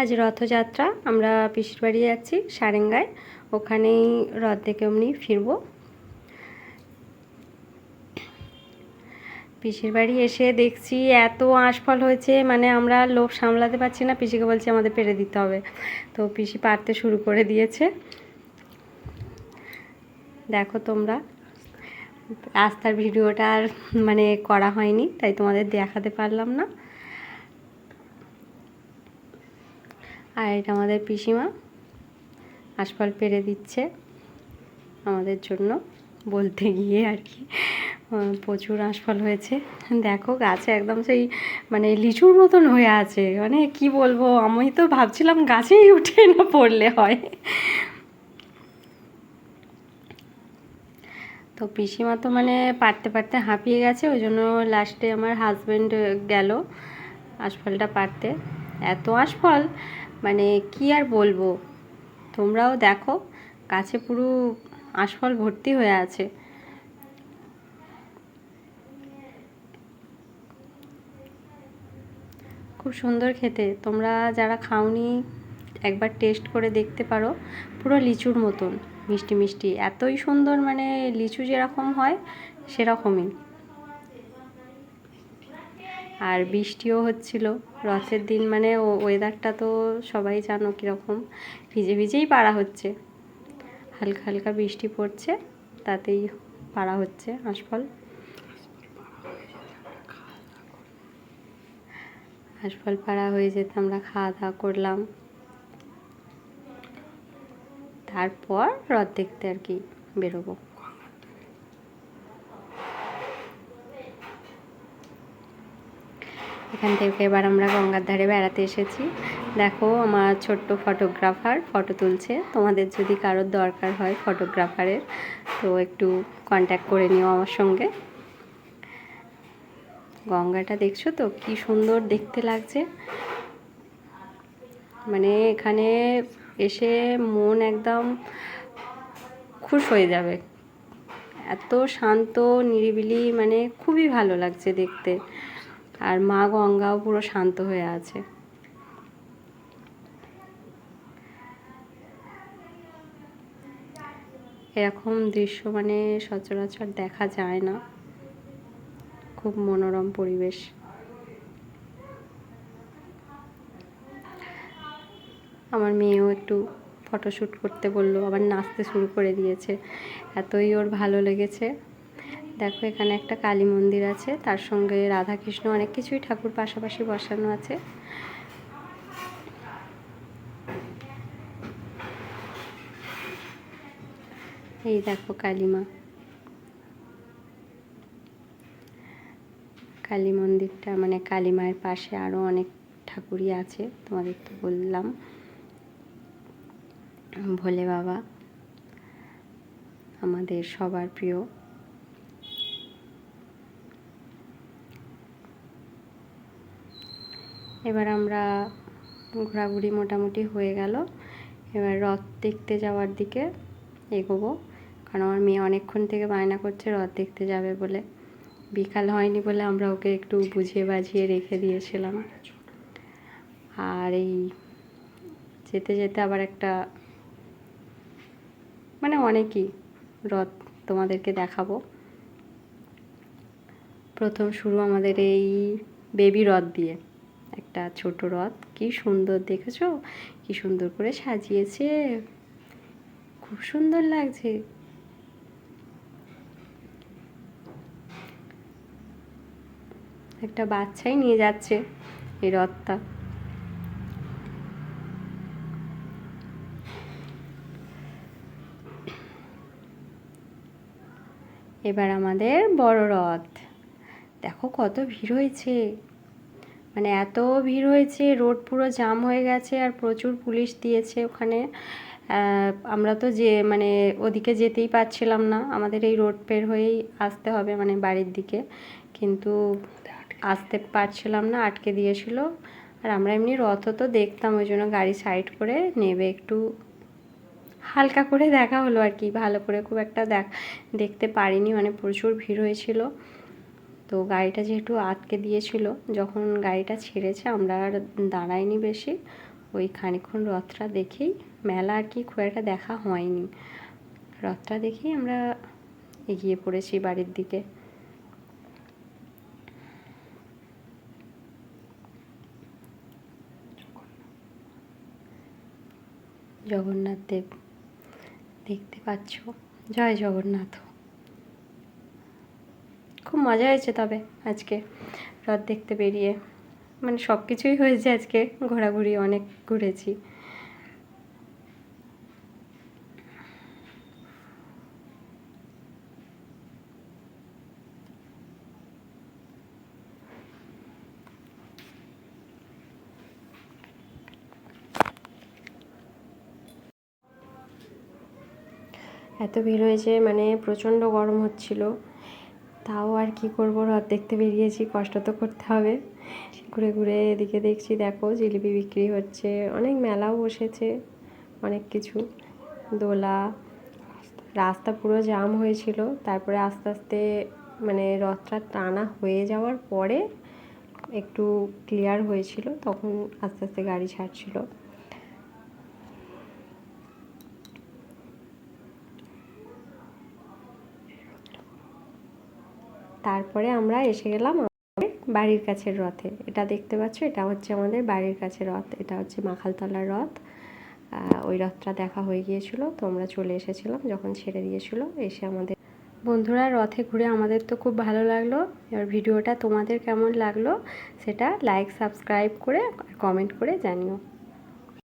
আজ রথযাত্রা, আমরা পিসির বাড়ি যাচ্ছি সারেঙ্গায়। ওখানেই রথ দেখে এমনি ফিরবো। পিসির বাড়ি এসে দেখছি এত আঁশফল হয়েছে মানে আমরা লোভ সামলাতে পারছি না, পিসিকে বলছি আমাদের পেরে দিতে হবে। তো পিসি পারতে শুরু করে দিয়েছে। দেখো তোমরা রাস্তার ভিডিওটা আর মানে করা হয়নি, তাই তোমাদের দেখাতে পারলাম না। আর এটা আমাদের পিসিমা। আশফল পেরে দিচ্ছে আমাদের জন্য, বলতে গিয়ে আর কি। প্রচুর আশফল হয়েছে। দেখো গাছে একদম সেই মানে লিচুর মতন হয়ে আছে। মানে কি বলব, আমি তো ভাবছিলাম গাছেই উঠে না পড়লে হয়। তো পিসিমা তো মানে পারতে পারতে হাঁপিয়ে গেছে, ওই জন্য লাস্টে আমার হাজব্যান্ড গেল আশফলটা পারতে। এত আশফল মানে কি আর বলব? তোমরাও দেখো গাছে পুরো আশফল ভর্তি হয়ে আছে। খুব সুন্দর খেতে। তোমরা যারা খাওনি, একবার টেস্ট করে দেখতে পারো। পুরো লিচুর মতন, মিষ্টি মিষ্টি। এতই সুন্দর মানে লিচু যেরকম হয়, সেরকমই। আর বৃষ্টিও হচ্ছিল। রথের দিন মানে ও ওয়েদারটা তো সবাই জানো কীরকম। ভিজে ভিজেই পাড়া হচ্ছে। হালকা হালকা বৃষ্টি পড়ছে, তাতেই পাড়া হচ্ছে আশফল আশফল পাড়া হয়ে যেতে আমরা খাওয়া দাওয়া করলাম। তারপর রথ দেখতে আর কি বেরোবো। এখান থেকে এবার আমরা গঙ্গার ধারে বেড়াতে এসেছি। দেখো, আমার ছোট্ট ফটোগ্রাফার ফটো তুলছে। তোমাদের যদি কারোর দরকার হয় ফটোগ্রাফারের তো একটু কন্ট্যাক্ট করে নিও আমার সঙ্গে। গঙ্গাটা দেখছ তো? কি সুন্দর দেখতে লাগছে। মানে এখানে এসে মন একদম খুশ হয়ে যাবে। এত শান্ত, নিরিবিলি মানে খুবই ভালো লাগছে দেখতে। আর মা গঙ্গাও পুরো শান্ত হয়ে আছে। এরকম দৃশ্য মানে সচরাচর দেখা যায় না। খুব মনোরম পরিবেশ। আমার মেয়েও একটু ফটোশ্যুট করতে বলল, আবার নাচতে শুরু করে দিয়েছে। এতই ওর ভালো লেগেছে। দেখো, এখানে একটা কালী মন্দির আছে, তার সঙ্গে রাধাকৃষ্ণ অনেক কিছুই ঠাকুর পাশাপাশি বসানো আছে। এই দেখো কালীমা। কালী মন্দিরটা মানে কালী মায়ের পাশে আরও অনেক ঠাকুরই আছে, তোমাদের তো বললাম। ভোলে বাবা, আমাদের সবার প্রিয়। এবার আমরা ঘোরাঘুরি মোটামুটি হয়ে গেল। এবার রথ দেখতে যাওয়ার দিকে এগোবো, কারণ আমার মেয়ে অনেকক্ষণ থেকে বায়না করছে রথ দেখতে যাবে বলে। বিকাল হয়নি বলে আমরা ওকে একটু বুঝিয়ে বাজিয়ে রেখে দিয়েছিলাম। আর এই যেতে যেতে আবার একটা মানে অনেকই রথ তোমাদেরকে দেখাবো। প্রথম শুরু আমাদের এই বেবি রথ দিয়ে। একটা ছোট রথ। কি সুন্দর, দেখেছ? কি সুন্দর করে সাজিয়েছে। খুব সুন্দর লাগছে। একটা বাচ্চাই নিয়ে যাচ্ছে এই রথটা। এবার আমাদের বড় রথ। দেখো কত ভিড় হয়েছে। মানে এত ভিড় হয়েছে, রোড পুরো জাম হয়ে গেছে আর প্রচুর পুলিশ দিয়েছে ওখানে। আমরা তো যে মানে ওদিকে যেতেই পারছিলাম না। আমাদের এই রোড পের হয়েই আসতে হবে মানে বাড়ির দিকে। কিন্তু আসতে পারছিলাম না, আটকে দিয়েছিল। আর আমরা এমনি রথ তো দেখতাম, ওই জন্য গাড়ি সাইড করে নেবে একটু হালকা করে দেখা হলো আর কি। ভালো করে খুব একটা দেখ, দেখতে পারিনি মানে প্রচুর ভিড় হয়েছিল। তো গাড়িটা যেহেতু আটকে দিয়েছিল, যখন গাড়িটা ছেড়েছে আমরা আর দাঁড়াইনি বেশি। ওই খানিক্ষণ রথটা দেখেই মেলা আর কি খুব একটা দেখা হয়নি। রথটা দেখেই আমরা এগিয়ে পড়েছি বাড়ির দিকে। জগন্নাথ দেব, দেখতে পাচ্ছ? জয় জগন্নাথ। খুব মজা হয়েছে তবে আজকে রথ দেখতে বেরিয়ে। মানে সব কিছুই হয়েছে আজকে, ঘোরাঘুরি অনেক ঘুরেছি। এত ভিড় হয়েছে মানে প্রচণ্ড গরম হচ্ছিল। তাও আর কি করব? রথ দেখতে বেরিয়েছি, কষ্ট তো করতে হবে। ঘুরে ঘুরে এদিকে দেখছি, দেখো জিলিপি বিক্রি হচ্ছে, অনেক মেলাও বসেছে, অনেক কিছু। দোলা, রাস্তা পুরো জাম হয়েছিল, তারপরে আস্তে আস্তে মানে রথটা টানা হয়ে যাওয়ার পরে একটু ক্লিয়ার হয়েছিল, তখন আস্তে আস্তে গাড়ি ছাড়ছিল। তারপরে আমরা এসে গেলাম আমাদের বাড়ির কাছের রথে। এটা দেখতে পাচ্ছ, এটা হচ্ছে আমাদের বাড়ির কাছে রথ। এটা হচ্ছে মাখালতলার রথ। ওই রথটা দেখা হয়ে গিয়েছিল, তো আমরা চলে এসেছিলাম যখন ছেড়ে দিয়েছিল। এসে আমাদের বন্ধুরা রথে ঘুরে আমাদের তো খুব ভালো লাগল। এবার ভিডিওটা তোমাদের কেমন লাগল সেটা লাইক সাবস্ক্রাইব করে কমেন্ট করে জানিও।